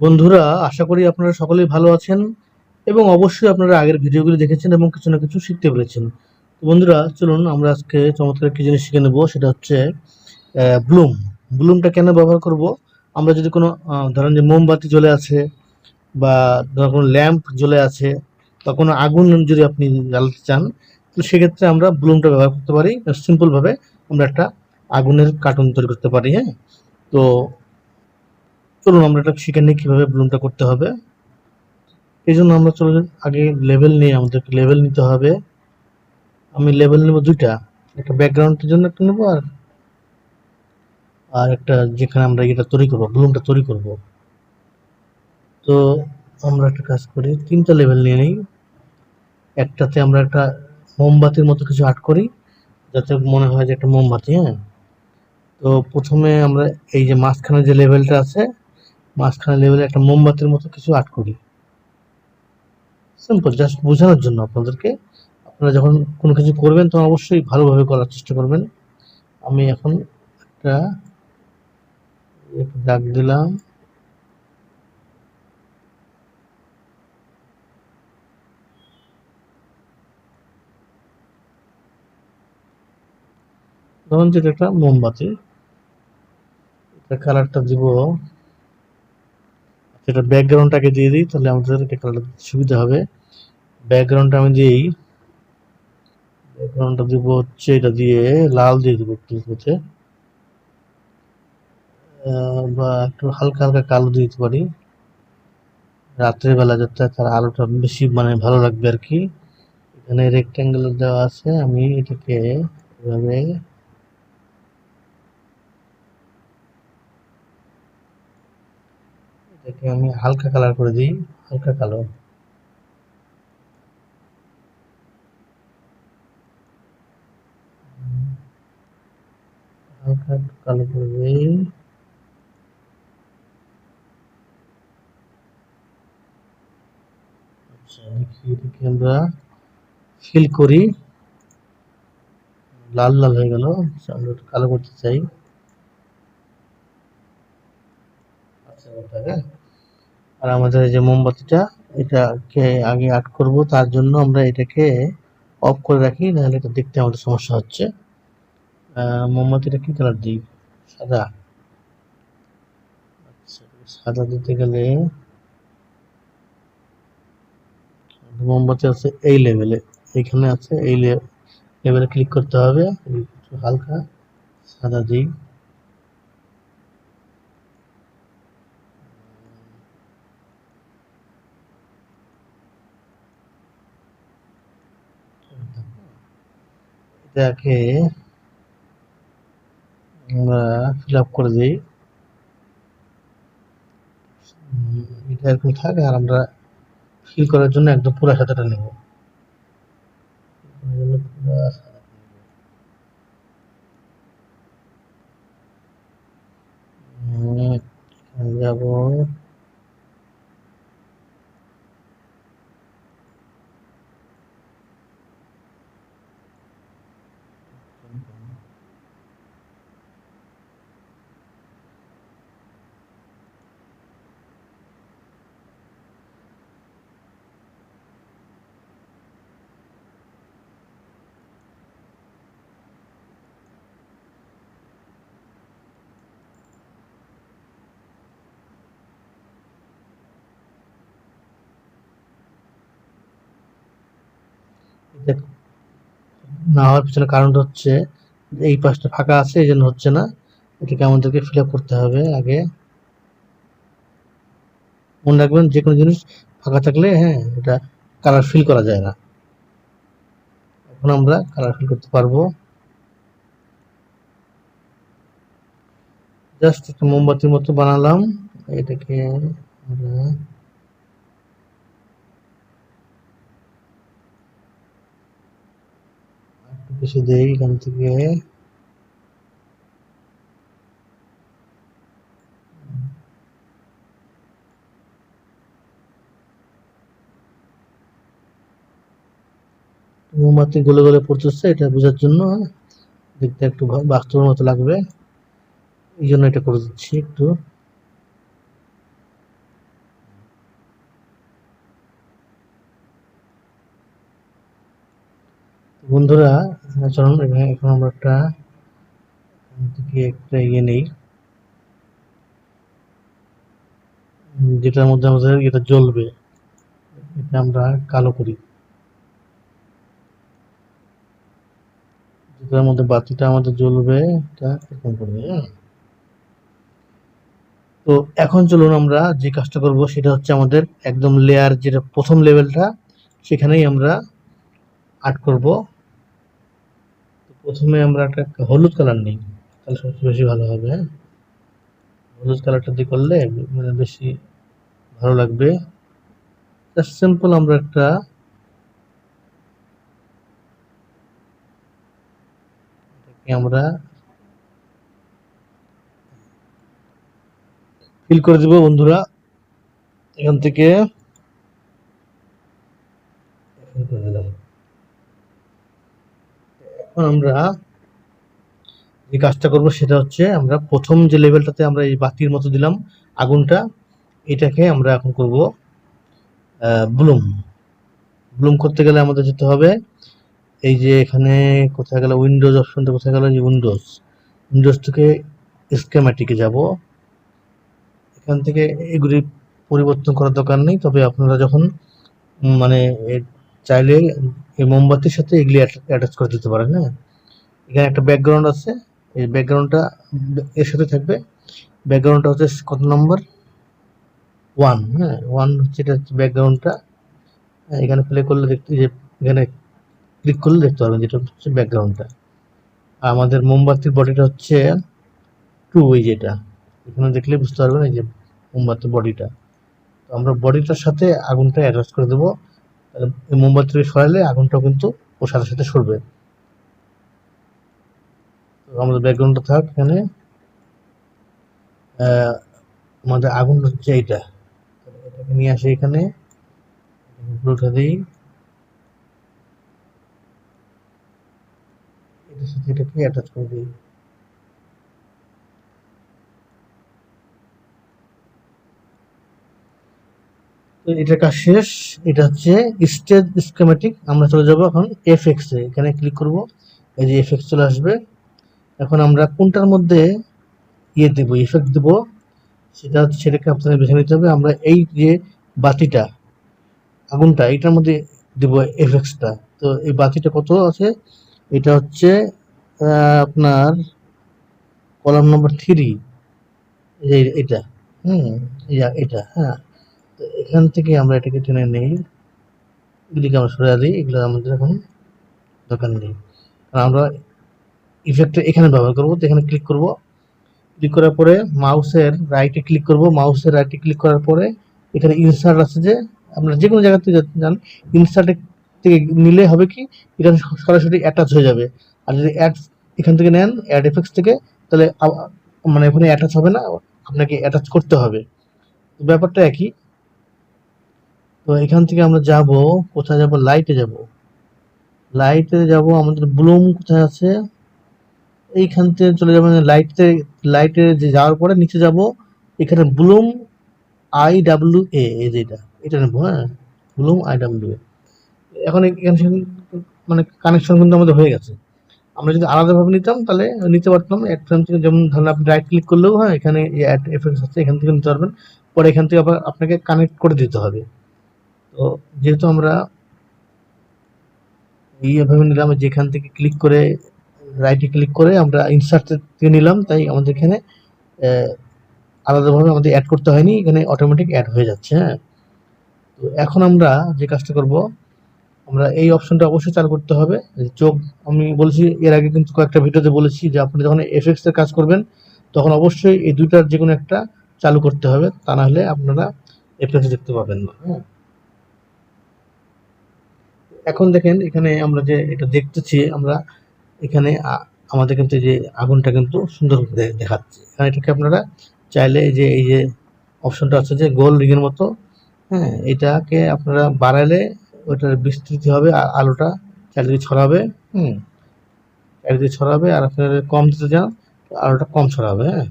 বন্ধুরা, আশা করি আপনারা সকলেই ভালো আছেন এবং অবশ্যই আপনারা আগের ভিডিওগুলি দেখেছেন এবং কিছু না কিছু শিখতে পেরেছেন। তো বন্ধুরা, চলুন আমরা আজকে চমৎকার একটি জিনিস শিখে নেব, সেটা হচ্ছে ব্লুম। ব্লুমটা কেন ব্যবহার করব? আমরা যদি কোনো ধরেন যে মোমবাতি জ্বলে আছে বা ধরুন কোনো ল্যাম্প জ্বলে আছে বা কোনো আগুন যদি আপনি জ্বালাতে চান, তো সেক্ষেত্রে আমরা ব্লুমটা ব্যবহার করতে পারি। সিম্পলভাবে আমরা একটা আগুনের কার্টুন তৈরি করতে পারি হ্যাঁ? তো চলুন আমরা এটা শিখে নিই কীভাবে ব্লুমটা করতে হবে। এই জন্য আমরা চলো আগে লেভেল নিয়ে আমাদেরকে লেভেল নিতে হবে। আমি লেভেল নেব দুইটা, একটা ব্যাকগ্রাউন্ডের জন্য একটা নেব আর আর একটা যেখানে আমরা এটা তৈরি করব ব্লুমটা তৈরি করব। তো আমরা একটা কাজ করি, তিনটা লেভেল নিয়ে নিই। একটাতে আমরা একটা মোমবাতির মতো কিছু আর্ট করি, যাতে মনে হয় যে একটা মোমবাতি হ্যাঁ। তো প্রথমে আমরা এই যে মাঝখানে যে লেভেলটা আছে মাঝখানে লেভেলে একটা মোমবাতির মতো কিছু আর্ট করি। সিম্পল জাস্ট বোঝানোর জন্য আপনাদেরকে। আপনারা যখন কোনো কিছু করবেন, তখন অবশ্যই ভালোভাবে করার চেষ্টা করবেন। আমি এখন একটা একটা দাগ দিলাম। ধরুন যেটা একটা মোমবাতি। কালারটা দিব সেটা ব্যাকগ্রাউন্ডটাকে দিয়ে দিই, তাহলে আমাদের এটা কালারটা সুবিধা হবে। ব্যাকগ্রাউন্ডটা আমি দিই ব্যাকগ্রাউন্ডটা দিব হচ্ছে, এটা দিয়ে লাল দিয়ে দিব হচ্ছে বা একটু হালকা হালকা কালো দিয়ে দিতে পারি। রাত্রেবেলা যাতে তার আলোটা বেশি মানে ভালো লাগবে আর কি। এখানে রেক্ট্যাঙ্গেল দেওয়া আছে, আমি এটাকে এভাবে এটাকে আমি হালকা কালার করে দিই হালকা কালো। হালকা কালো করে দিই। আচ্ছা আমরা ফিল করি। লাল লাল হয়ে গেল আচ্ছা, আমরা কালো করতে চাই। আচ্ছা আর আমাদের যে মোমবাতিটা, এটাকে আগে আর্ট করব, তার জন্য আমরা এটাকে অফ করে রাখি, নাহলে এটা দেখতে আমাদের সমস্যা হচ্ছে। মোমবাতিটা কি কালার দিই? সাদা। আচ্ছা সাদা দিতে গেলে মোমবাতি আছে এই লেভেলে এইখানে আছে এই লেভেলে ক্লিক করতে হবে। হালকা সাদা দিই। এটাকে আমরা ফিল করে দিই। এটা এরকম থাকে আর আমরা ফিল করার জন্য একদম পুরো সাদাটা নেব। যাব। না হওয়ার পিছনে কারণটা হচ্ছে এই পাশটা ফাঁকা আছে, এই জন্য হচ্ছে না। এটাকে আমাদেরকে ফিল করতে হবে আগে। মনে রাখবেন যে কোনো জিনিস ফাঁকা থাকলে হ্যাঁ এটা কালার ফিল করা যায় না। এখন আমরা কালার ফিল করতে পারব। জাস্ট একটা মোমবাতির মতো বানালাম। এটাকে আমরা বেশি দেই এখান থেকে। মোমবাতি গলে গলে পড়তেছে, এটা বোঝার জন্য। দেখতে একটু বাস্তবের মতো লাগবে। এই জন্য এটা করে দিচ্ছি একটু। বন্ধুরা, চলুন, এখানে আমরা একটা একটা ইয়ে নেই। যেটার মধ্যে আমাদের এটা জ্বলবে, এটা আমরা কালো করি। যেটার মধ্যে বাতিটা আমাদের জ্বলবে, এটা এরকম করবে হ্যাঁ। তো এখন চলুন আমরা যে কাজটা করব, সেটা হচ্ছে আমাদের একদম লেয়ার যেটা প্রথম লেভেলটা সেখানেই আমরা আর্ট করব। প্রথমে আমরা একটা হলুদ কালার নিই, তাহলে সবচেয়ে বেশি ভালো হবে হ্যাঁ? হলুদ কালারটা দিয়ে করলে মানে বেশি ভালো লাগবে। জাস্ট সিম্পল আমরা একটা আমরা ফিল করে দিব বন্ধুরা, এখান থেকে fill করে দিলাম এখন আমরা যে কাজটা করব সেটা হচ্ছে আমরা প্রথম যে লেভেলটাতে আমরা এই বাতির মতো দিলাম আগুনটা, এটাকে আমরা এখন করব ব্লুম। ব্লুম করতে গেলে আমাদের যেতে হবে এই যে এখানে কোথায় গেল, উইন্ডোজ অপশনটা কোথায় গেল যে উইন্ডোজ। উইন্ডোজ থেকে স্কেম্যাটিকে যাব। এখান থেকে এগুলি পরিবর্তন করার দরকার নেই, তবে আপনারা যখন মানে চাইলে এই মোমবাতির সাথে এগুলি অ্যাটাচ করে দিতে পারেন হ্যাঁ? এখানে একটা ব্যাকগ্রাউন্ড আছে, এই ব্যাকগ্রাউন্ডটা এর সাথে থাকবে। ব্যাকগ্রাউন্ডটা হচ্ছে কত নম্বর ওয়ান হ্যাঁ? ওয়ান হচ্ছে এটা হচ্ছে ব্যাকগ্রাউন্ডটা এখানে প্লে করলে দেখতে যে এখানে ক্লিক করলে দেখতে পারবেন যেটা হচ্ছে ব্যাকগ্রাউন্ডটা আর আমাদের মোমবাতির বডিটা হচ্ছে টু এই যেটা এখানে দেখলে বুঝতে পারবেন এই যে মোমবাতির বডিটা তো আমরা বডিটার সাথে আগুনটা অ্যাটাচ করে দেবো। তাহলে এই সরালে আগুনটাও কিন্তু ওর সাথে সাথে সরবে। তো আমাদের ব্যাকগ্রাউন্ডটা থাক এখানে। আমাদের আগুন হচ্ছে এইটা। এটাকে নিয়ে আসি এখানে। ব্লুটা দিই। এটার সাথে এটাকে অ্যাটাচ করে দিই। তো এটার কাজ শেষ। এটা হচ্ছে স্টেজ স্কেমেটিক আমরা চলে যাব এখন এফএক্স এ। এখানে ক্লিক করব। এই যে এফএক্স চলে আসবে। এখন আমরা কোনটার মধ্যে ইয়ে দেবো ইফেক্ট দেবো? সেটা হচ্ছে সেটাকে আপনাদের বেছে নিতে হবে। আমরা এই যে বাতিটা, আগুনটা, এটার মধ্যে দেব এফএক্সটা তো এই বাতিটা কত আছে? এটা হচ্ছে আপনার কলাম নম্বর থ্রি এটা। হুম এটা। হ্যাঁ। এখান থেকে আমরা এটাকে টেনে নেই। এগুলিকে আমরা সরে দিই এগুলো আমাদের এখন দরকার নেই। কারণ আমরা ইফেক্টটা এখানে ব্যবহার করব, তো এখানে ক্লিক করব। ক্লিক করার পরে মাউসের রাইটে ক্লিক করব। মাউসের রাইটে ক্লিক করার পরে এখানে ইনসার্ট আছে যে, আমরা যে কোনো জায়গা থেকে যান ইনসার্টে থেকে নিলে হবে কি? এখানে সরাসরি অ্যাটাচ হয়ে যাবে। আর যদি অ্যাড এখান থেকে নেন অ্যাড এফেক্টস থেকে, তাহলে মানে ওখানে অ্যাটাচ হবে না, আপনাকে অ্যাটাচ করতে হবে। ব্যাপারটা একই। তো এখান থেকে আমরা যাব, কোথায় যাব? লাইটে যাব। লাইটে যাব, আমাদের ব্লুম কোথায় আছে? এইখান থেকে চলে যাব লাইটে লাইটে যে যাওয়ার পরে নিচে যাব, এখানে ব্লুম আই ডাব্লিউ এ যেটা এটা। নেব হ্যাঁ? ব্লুম আই ডাব্লিউ এ, এখন এখানে মানে কানেকশন কিন্তু আমাদের হয়ে গেছে। আমরা যদি আলাদাভাবে নিতাম, তাহলে নিতে পারতাম। ফ্রেম থেকে যেমন ধরুন আপনি রাইট ক্লিক করলেও হ্যাঁ এখানে অ্যাড এফেক্টস আছে, এখান থেকে নিতে পারবেন। পরে এখান থেকে আবার আপনাকে কানেক্ট করে দিতে হবে। তো যেহেতু আমরা এইভাবে নিলাম যেখান থেকে ক্লিক করে রাইটে ক্লিক করে আমরা ইনসার্ট থেকে নিলাম, তাই আমাদের এখানে আলাদাভাবে আমাদের অ্যাড করতে হয়নি, এখানে অটোমেটিক অ্যাড হয়ে যাচ্ছে হ্যাঁ। তো এখন আমরা যে কাজটা করব, আমরা এই অপশনটা অবশ্যই চালু করতে হবে। চোখ, আমি বলেছি, এর আগে কিন্তু কয়েকটা ভিডিওতে বলেছি যে আপনি যখন এফএক্স এর কাজ করবেন, তখন অবশ্যই এই দুইটার যে কোনো একটা চালু করতে হবে, তা না হলে আপনারা এফএক্স দেখতে পাবেন না হ্যাঁ। এখন দেখেন, এখানে আমরা যে এটা দেখতেছি, আমরা এখানে আমাদের কিন্তু যে আগুনটা কিন্তু সুন্দর দেখাচ্ছে। এখানে এটাকে আপনারা চাইলে যে, এই যে অপশনটা আছে যে গোল রিং এর মতো হ্যাঁ এটাকে আপনারা বাড়ালে ওটার বিস্তৃতি হবে আর আলোটা চারিদিকে ছড়াবে, হুম, চারিদিকে ছড়াবে, আর আপনারা কম দিতে যান তো আলোটা কম ছড়াবে হ্যাঁ।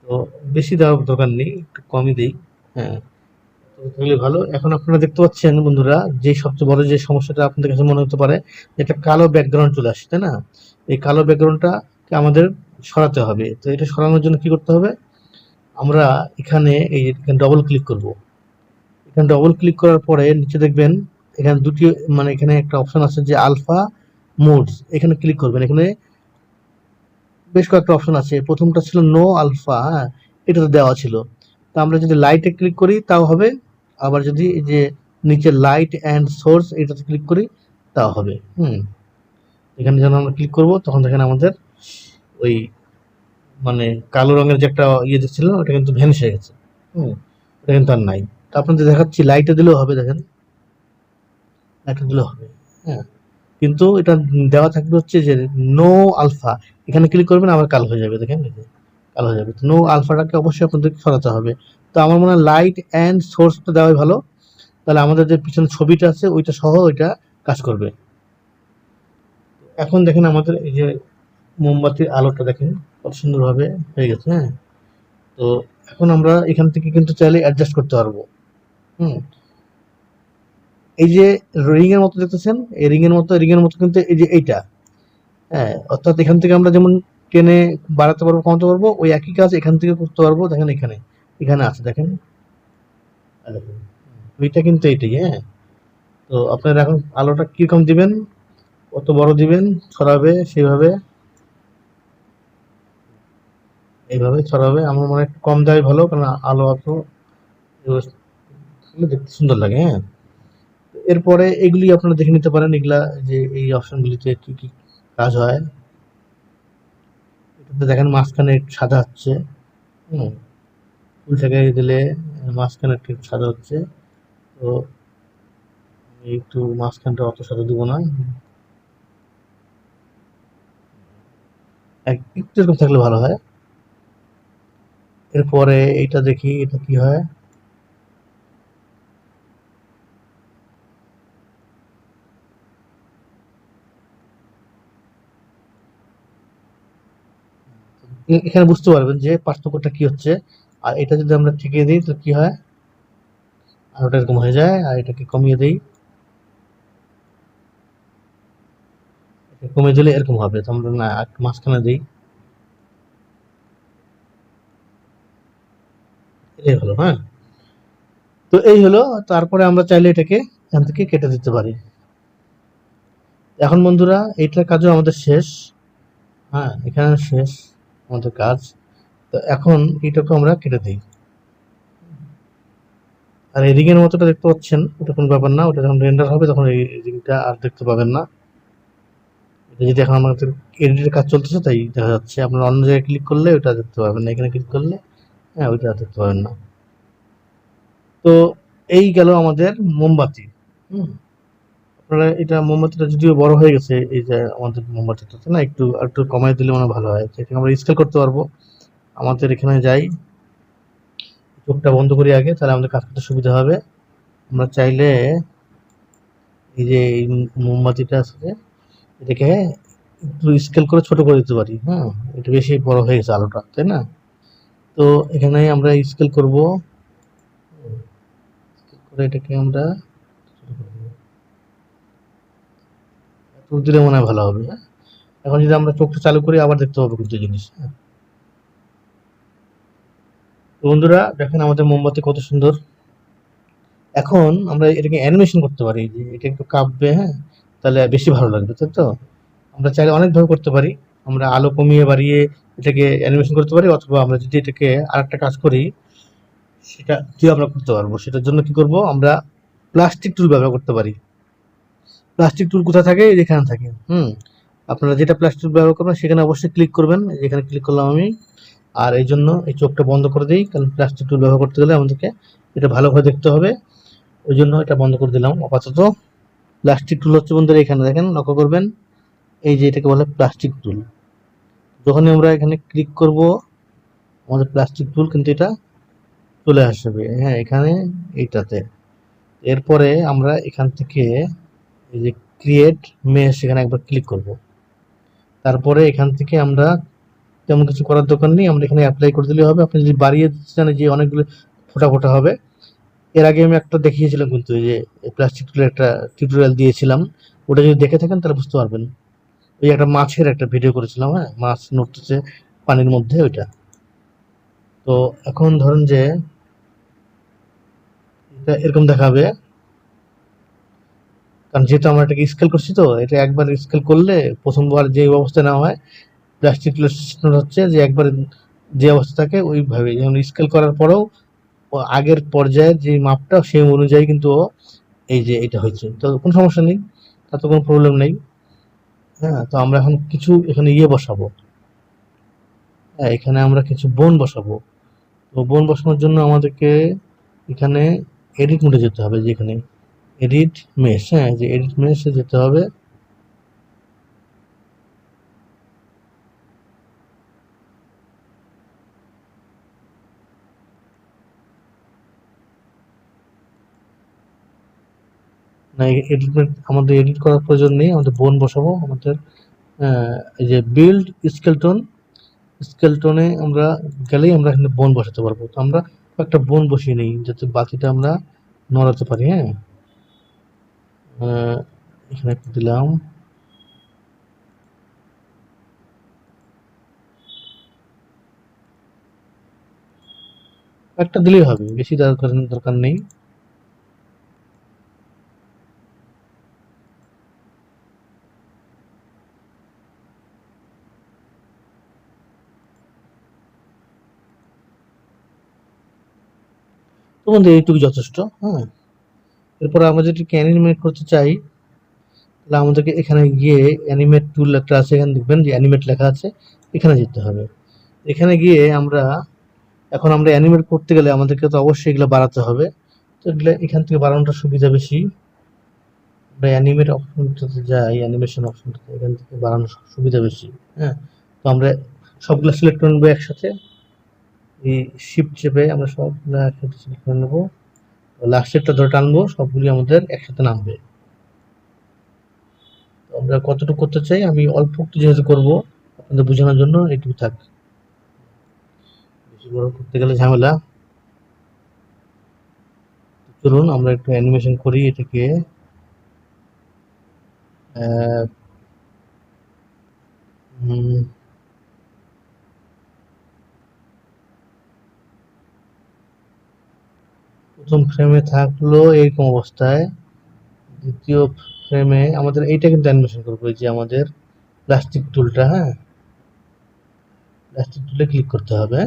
তো বেশি দেওয়ার দরকার নেই, একটু কমই দিই হ্যাঁ। তাহলে ভালো। এখন আপনারা দেখতে পাচ্ছেন বন্ধুরা, যে সবচেয়ে বড় যে সমস্যাটা আপনাদের কাছে মনে হতে পারে একটা কালো ব্যাকগ্রাউন্ড চলে আসছে তাই না? এই কালো ব্যাকগ্রাউন্ডটা আমাদের সরাতে হবে। তো এটা সরানোর জন্য কি করতে হবে? আমরা এখানে এই ডবল ক্লিক করব। এখানে ডবল ক্লিক করার পরে নিচে দেখবেন, এখানে দুটি মানে এখানে একটা অপশন আছে যে আলফা মোডস এখানে ক্লিক করবেন। এখানে বেশ কয়েকটা অপশন আছে। প্রথমটা ছিল নো আলফা হ্যাঁ এটা তো দেওয়া ছিল। তা আমরা যদি লাইটে ক্লিক করি, তাও হবে আবার যদি এই যে নিচে লাইট অ্যান্ড সোর্স এটাতে ক্লিক করি, তা হবে। হুম। এখানে যখন আমরা ক্লিক করব, তখন দেখেন আমাদের ওই মানে কালো রঙের যে একটা ইয়ে দেখছিলাম, ওটা কিন্তু ভ্যানিশ হয়ে গেছে। হুম। ওটা কিন্তু আর নাই। তো আপনাদের দেখাচ্ছি লাইটে দিলেও হবে দেখেন। লাইটে দিলেও হবে। হ্যাঁ। কিন্তু এটা দেওয়া থাকবে হচ্ছে যে নো আলফা এখানে ক্লিক করবেন, আবার কালো হয়ে যাবে। দেখেন কালো হয়ে যাবে। নো আলফাটাকে অবশ্যই আপনাদেরকে সরাতে হবে। তো আমার মনে হয় লাইট অ্যান্ড সোর্সটা দেওয়াই ভালো। তাহলে আমাদের যে পিছনে ছবিটা আছে, ওইটা সহ ওইটা কাজ করবে। এখন দেখেন আমাদের এই যে মোমবাতির আলোটা দেখেন, কত সুন্দরভাবে হয়ে গেছে হ্যাঁ? তো এখন আমরা এখান থেকে কিন্তু চাইলে অ্যাডজাস্ট করতে পারব। হুম। এই যে রিং এর মতো দেখতেছেন, এই রিংয়ের মতো রিং এর মতো কিন্তু এই যে এইটা হ্যাঁ? অর্থাৎ এখান থেকে আমরা যেমন টেনে বাড়াতে পারব, কমাতে পারব, ওই একই কাজ এখান থেকে করতে পারব, দেখেন এখানে। এখানে আছে, দেখেন। ওইটা কিন্তু এইটাই হ্যাঁ? তো আপনারা এখন আলোটা কীরকম দিবেন? কত বড় দিবেন? ছড়াবে, সেভাবে? এইভাবে ছড়াবে, আমার মনে হয় একটু কম দেওয়াই ভালো, কারণ আলো অত দেখতে সুন্দর লাগে হ্যাঁ? এরপরে এগুলি আপনারা দেখে নিতে পারেন, এগুলা যে এই অপশনগুলিতে কি কি কাজ হয়। এটাতে দেখেন মাঝখানে সাদা হচ্ছে, হুম? ফুল থেকে দিলে মাঝখানে একটু সাদা হচ্ছে। তো একটু মাঝখানটা অত সাদা দিব না। একটু এরকম থাকলে ভালো হয়। এরপরে এইটা দেখি, এটা কি হয়? এখানে বুঝতে পারবেন যে পার্থক্যটা কি হচ্ছে। আর এটা যদি আমরা ঠিকিয়ে দিই তো কি হয়? আর ওটা এরকম হয়ে যায়, আর এটাকে কমিয়ে দিই। কমে দিলে এরকম হবে, তো আমরা না মাঝখানে দিই। এই হলো হ্যাঁ? তো এই হলো, তারপরে আমরা চাইলে এটাকে এখান থেকে কেটে দিতে পারি। এখন বন্ধুরা, এইটার কাজও আমাদের শেষ। হ্যাঁ এখানে শেষ আমাদের কাজ। তো এখন এটাকে আমরা কেটে দিই। আর এই রিংয়ের মতোটা দেখতে পাচ্ছেন, ওটা কোনো ব্যাপার না, ওটা যখন রেন্ডার হবে তখন এই রিংটা আর দেখতে পাবেন না। এটা যদি এখন আমাদের এডিটের কাজ চলতেছে, তাই দেখা যাচ্ছে। আপনার অন্য জায়গায় ক্লিক করলে ওটা দেখতে পাবেন না, এখানে ক্লিক করলে হ্যাঁ ওইটা দেখতে পাবেন না। তো এই গেল আমাদের মোমবাতি। হুম। আপনারা এটা মোমবাতিটা যদিও বড় হয়ে গেছে, এই যে আমাদের মোমবাতিটা না, একটু, আর একটু কমাই দিলে মনে ভালো হয়। এটাকে আমরা স্কেল করতে পারব? আমাদের এখানে যাই। চোখটা বন্ধ করি আগে, তাহলে আমাদের কাজ করতে সুবিধা হবে। আমরা চাইলে এই যে এই মোমবাতিটা আছে, এটাকে একটু স্কেল করে ছোট করে দিতে পারি হ্যাঁ? এটা বেশি বড় হয়ে গেছে আলোটা, তাই না? তো এখানে আমরা স্কেল করব। স্কেল করে এটাকে আমরা দিলে মনে হয় ভালো হবে হ্যাঁ? এখন যদি আমরা চোখটা চালু করি, আবার দেখতে পাবো কিন্তু জিনিস হ্যাঁ? বন্ধুরা, দেখেন আমাদের মোমবাতি কত সুন্দর। এখন আমরা এটাকে অ্যানিমেশন করতে পারি, যে এটা একটু কাঁপবে হ্যাঁ? তাহলে বেশি ভালো লাগবে, তাই তো? আমরা চাইলে অনেকভাবে করতে পারি। আমরা আলো কমিয়ে বাড়িয়ে এটাকে অ্যানিমেশন করতে পারি, অথবা আমরা যদি এটাকে আরেকটা কাজ করি, সেটা দিয়ে আমরা করতে পারব? সেটার জন্য কি করব? আমরা প্লাস্টিক টুল ব্যবহার করতে পারি। প্লাস্টিক টুল কোথায় থাকে? এই যে এখানে থাকে। হুম? আপনারা যেটা প্লাস্টিক ব্যবহার করবেন, সেখানে অবশ্যই ক্লিক করবেন। এখানে ক্লিক করলাম আমি আর এই জন্য এই চোখটা বন্ধ করে দিই, কারণ প্লাস্টিক টুল ব্যবহার করতে গেলে আমাদেরকে এটা ভালোভাবে দেখতে হবে। ওই জন্য এটা বন্ধ করে দিলাম। আপাতত প্লাস্টিক টুল হচ্ছে বন্ধুরা এখানে দেখেন, লক্ষ্য করবেন, এই যে এটাকে বলে প্লাস্টিক টুল যখনই আমরা এখানে ক্লিক করব, আমাদের প্লাস্টিক টুল কিন্তু এটা চলে আসবে। হ্যাঁ এখানে এইটাতে। এরপরে আমরা এখান থেকে এই যে ক্রিয়েট মেশ এখানে একবার ক্লিক করব। তারপরে এখান থেকে আমরা তেমন কিছু করার দরকার নেই, আমরা এখানে অ্যাপ্লাই করে দিলে হবে। আপনি যদি বাড়িয়ে চান যে অনেকগুলো ফোটা ফোটা হবে, এর আগে আমি একটা দেখিয়েছিলাম কিন্তু যে প্লাস্টিক একটা টিউটোরিয়াল দিয়েছিলাম, ওটা যদি দেখে থাকেন তাহলে বুঝতে পারবেন। ওই একটা মাছের একটা ভিডিও করেছিলাম হ্যাঁ? মাছ নড়তেছে পানির মধ্যে, ওইটা। তো এখন ধরেন যে এটা এরকম দেখাবে। কারণ যেহেতু আমরা এটাকে স্কেল করছি তো, এটা একবার স্কেল করলে প্রথমবার যে অবস্থায় নেওয়া হয় প্লাস্টিক হচ্ছে যে একবার যে অবস্থা থাকে ওইভাবে, যেমন স্কেল করার পরেও আগের পর্যায়ের যে মাপটা সেই অনুযায়ী কিন্তু এই যে এটা হয়েছে। তো কোনো সমস্যা নেই, তাতে কোনো প্রবলেম নেই। হ্যাঁ তো আমরা এখন কিছু এখানে ইয়ে বসাবো। হ্যাঁ এখানে আমরা কিছু বোন বসাবো। তো বোন বসানোর জন্য আমাদেরকে এখানে এডিট মোডে যেতে হবে যেখানে এডিট মেশ হ্যাঁ যে এডিট মেশে যেতে হবে। না এডিট আমাদের এডিট করার প্রয়োজন নেই, আমাদের বোন বসাবো, আমাদের এই যে বিল্ড স্কেলটন স্কেলটনে আমরা গেলেই আমরা এখানে বোন বসাতে পারব। তো আমরা একটা বোন বসিয়ে নিই, যাতে বাতিটা আমরা নড়াতে পারি হ্যাঁ? এখানে একটা দিলাম। একটা দিলেই হবে, বেশি দরকার দরকার নেই। তো বন্ধু এইটুকু যথেষ্ট হ্যাঁ এরপর আমরা যদি অ্যানিমেট করতে চাই, তাহলে আমাদেরকে এখানে গিয়ে অ্যানিমেট টুল একটা আছে, এখানে দেখবেন যে অ্যানিমেট লেখা আছে, এখানে যেতে হবে। এখানে গিয়ে আমরা, এখন আমরা অ্যানিমেট করতে গেলে আমাদেরকে তো অবশ্যই এগুলো বাড়াতে হবে। তো এগুলো, এখান থেকে বাড়ানোটা সুবিধা বেশি। আমরা অ্যানিমেট অপশনটাতে যাই অ্যানিমেশন অপশনটাতে এখান থেকে বাড়ানো সুবিধা বেশি হ্যাঁ। তো আমরা সবগুলো সিলেক্ট করে নেব একসাথে। এই শিফট চেপে আমরা সবগুলো একসাথে সিলেক্ট করে নেব। লাস্টেরটা ধরে টানবো সবগুলি আমাদের একসাথে নামবে। আমরা কতটুকু করতে চাই? আমি অল্প একটু যেহেতু করব আপনাদের বোঝানোর জন্য এইটুকু থাক। বেশি বড় করতে গেলে ঝামেলা। চলুন আমরা একটু অ্যানিমেশন করি এটাকে। আহ, প্রথম ফ্রেমে থাকল এরকম অবস্থায়। দ্বিতীয় ফ্রেমে আমাদের এইটা কিন্তু অ্যানিমেশন করব যে আমাদের প্লাস্টিক টুলটা হ্যাঁ? প্লাস্টিক টুলে ক্লিক করতে হবে।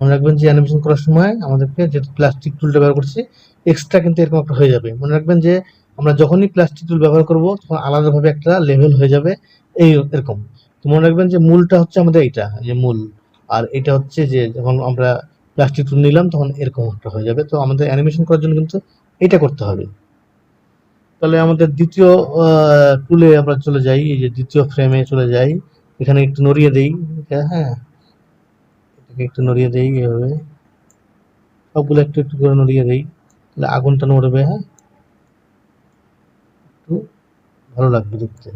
মনে রাখবেন যে অ্যানিমেশন করার সময় আমাদেরকে যেহেতু প্লাস্টিক টুলটা ব্যবহার করছি এক্সট্রা কিন্তু এরকম একটা হয়ে যাবে। মনে রাখবেন যে আমরা যখনই প্লাস্টিক টুল ব্যবহার করব, তখন আলাদাভাবে একটা লেভেল হয়ে যাবে, এই এরকম। তো মনে রাখবেন যে মূলটা হচ্ছে আমাদের এইটা, যে মূল। আর এটা হচ্ছে যে যখন আমরা প্লাস্টিক টুল নিলাম, তখন এরকম একটা হয়ে যাবে। তো আমাদের অ্যানিমেশন করার জন্য কিন্তু এটা করতে হবে। তাহলে আমাদের দ্বিতীয় টুলে আমরা চলে যাই, এই যে দ্বিতীয় ফ্রেমে চলে যাই। এখানে একটু নড়িয়ে দেই হ্যাঁ। এটাকে একটু নড়িয়ে দেই, এভাবে। সবগুলো একটু একটু করে নড়িয়ে দেই, তাহলে আগুনটা নড়বে হ্যাঁ। একটু ভালো লাগবে দেখতে।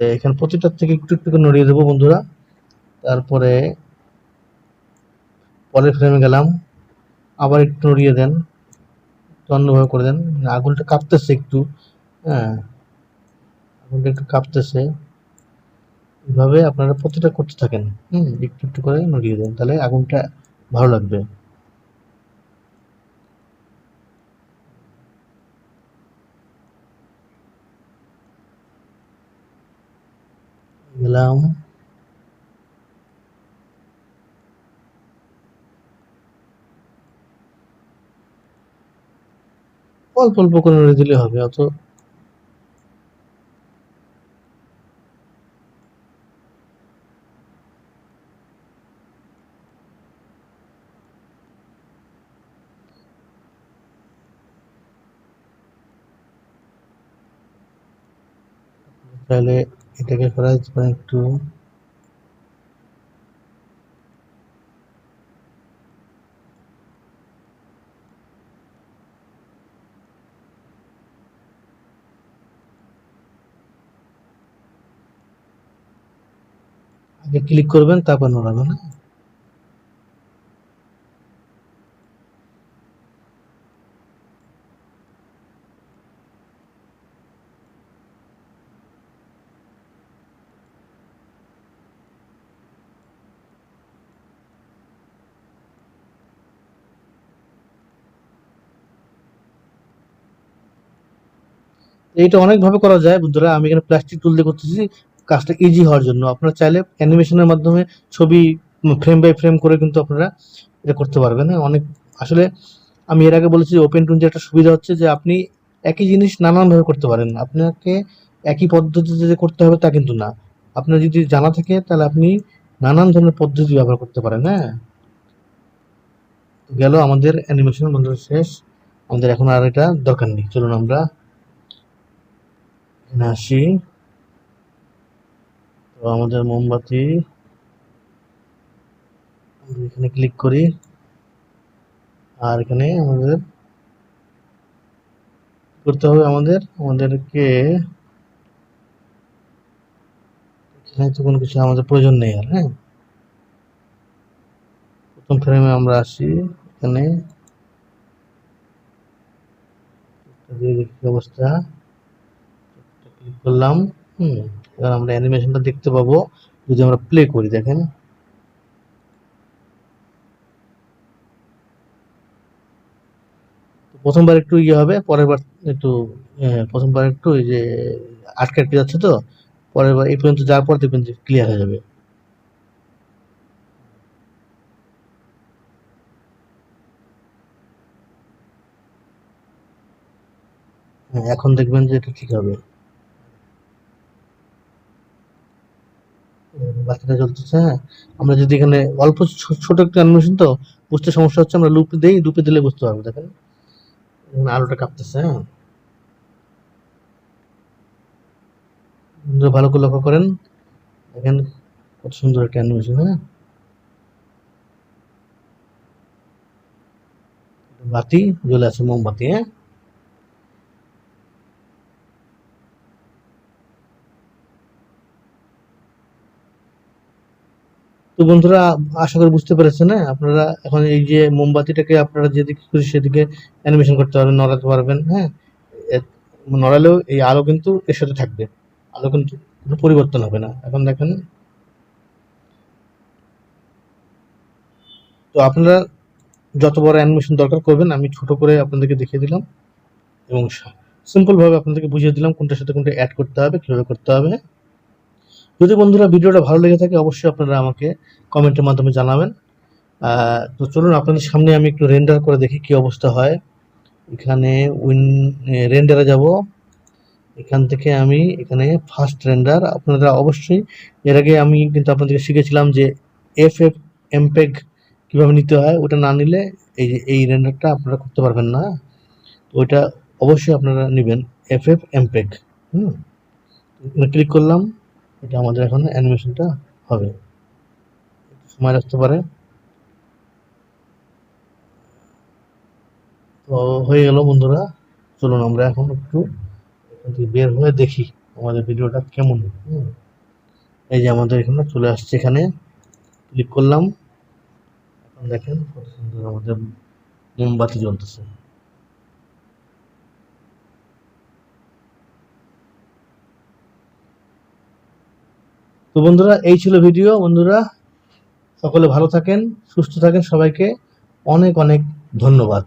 এখানে প্রতিটার থেকে একটু একটু করে নড়িয়ে দেবো বন্ধুরা। তারপরে পরের ফ্রেমে গেলাম। আবার একটু নড়িয়ে দেন। অন্যভাবে করে দেন। আগুনটা কাঁপতেছে একটু। হ্যাঁ আগুনটা একটু কাঁপতেছে। এইভাবে আপনারা প্রতিটা করতে থাকেন। হুম, একটু একটু করে নড়িয়ে দেন। তাহলে আগুনটা ভালো লাগবে। গেলাম অল্প অল্প করে নড়িয়ে দিলে হবে অত তাহলে এটাকে করা পারে একটু আগে ক্লিক করবেন তারপর নড়াবেন হ্যাঁ? এইটা অনেকভাবে করা যায়, বন্ধুরা। আমি এখানে প্লাস্টিক টুল দিয়ে করতেছি। কাজটা ইজি হওয়ার জন্য। আপনারা চাইলে অ্যানিমেশনের মাধ্যমে ছবি ফ্রেম বাই ফ্রেম করে কিন্তু আপনারা এটা করতে পারবেন। হ্যাঁ অনেক আসলে আমি এর আগে বলেছি ওপেন টুন যে একটা সুবিধা হচ্ছে যে আপনি একই জিনিস নানানভাবে করতে পারেন। আপনাকে একই পদ্ধতিতে যে করতে হবে তা কিন্তু না। আপনার যদি জানা থাকে, তাহলে আপনি নানান ধরনের পদ্ধতি ব্যবহার করতে পারেন। হ্যাঁ। গেল আমাদের অ্যানিমেশন বন্ধুরা, শেষ। আমাদের এখন আর এটা দরকার নেই। চলুন আমরা আসি তো আমাদের মোমবাতি এখানে ক্লিক করি। আর এখানে আমাদের করতে হবে আমাদের? আমাদেরকে এখানে তো কোনো কিছু আমাদের প্রয়োজন নেই আর হ্যাঁ? প্রথম ফ্রেমে আমরা আসি, এখানে। অবস্থা। ক্লিক করলাম হুম এবার আমরা অ্যানিমেশনটা দেখতে পাবো যদি আমরা প্লে করি দেখেন। প্রথমবার একটু ইয়ে হবে পরের বার একটু প্রথমবার একটু এই যে আটকে আটকে যাচ্ছে তো পরের বার এই পর্যন্ত যাওয়ার পর দেখবেন যে ক্লিয়ার হয়ে যাবে। হ্যাঁ, এখন দেখবেন যে এটা ঠিক হবে। বাতিটা জ্বলতেছে হ্যাঁ? আমরা যদি এখানে অল্প ছোট একটা অ্যানিমেশন তো বুঝতে সমস্যা হচ্ছে, আমরা লুপ দেই লুপে দিলে বুঝতে পারব, দেখেন। এখানে আলোটা কাঁপতেছে হ্যাঁ? ভালো করে লক্ষ্য করেন। দেখেন কত সুন্দর একটা অ্যানিমেশন হ্যাঁ? বাতি জ্বলে আছে, মোমবাতি হ্যাঁ? তো বন্ধুরা, আশা করি বুঝতে পেরেছেন হ্যাঁ? আপনারা এখন এই যে মোমবাতিটাকে আপনারা যেদিকে খুশি সেদিকে অ্যানিমেশন করতে পারবেন, নড়াতে পারবেন হ্যাঁ? নড়ালেও এই আলো কিন্তু এর সাথে থাকবে। আলো কিন্তু পরিবর্তন হবে না। এখন দেখেন। তো আপনারা যত বড় অ্যানিমেশন দরকার করবেন, আমি ছোট করে আপনাদেরকে দেখিয়ে দিলাম এবং সিম্পল ভাবে আপনাদেরকে বুঝিয়ে দিলাম কোনটার সাথে কোনটা অ্যাড করতে হবে, কীভাবে করতে হবে যদি বন্ধুরা ভিডিওটা ভালো লেগে থাকে, অবশ্যই আপনারা আমাকে কমেন্টের মাধ্যমে জানাবেন। তো চলুন, আপনাদের সামনে আমি একটু রেন্ডার করে দেখি কি অবস্থা হয়। এখানে উইন রেন্ডারে যাব। এখান থেকে আমি এখানে ফার্স্ট রেন্ডার আপনারা অবশ্যই, এর আগে আমি কিন্তু আপনাদেরকে শিখেছিলাম যে এফ এফ এমপেগ কীভাবে নিতে হয়, ওটা না নিলে এই যে, এই রেন্ডারটা আপনারা করতে পারবেন না। ওইটা অবশ্যই আপনারা নেবেন এফ এফ এমপেগ হুম ক্লিক করলাম। এটা আমাদের এখন অ্যানিমেশনটা হবে। সময় লাগতে পারে। তো হয়ে গেল বন্ধুরা, চলুন আমরা এখন একটু বের হয়ে দেখি আমাদের ভিডিওটা কেমন। এই যে আমাদের এখানে চলে আসছে এখানে। ক্লিক করলাম। এখন দেখেন কত সুন্দর আমাদের মোমবাতি জ্বলতেছে। তো বন্ধুরা, এই ছিল ভিডিও। বন্ধুরা, সকলে ভালো থাকেন, সুস্থ থাকেন। সবাইকে অনেক অনেক ধন্যবাদ।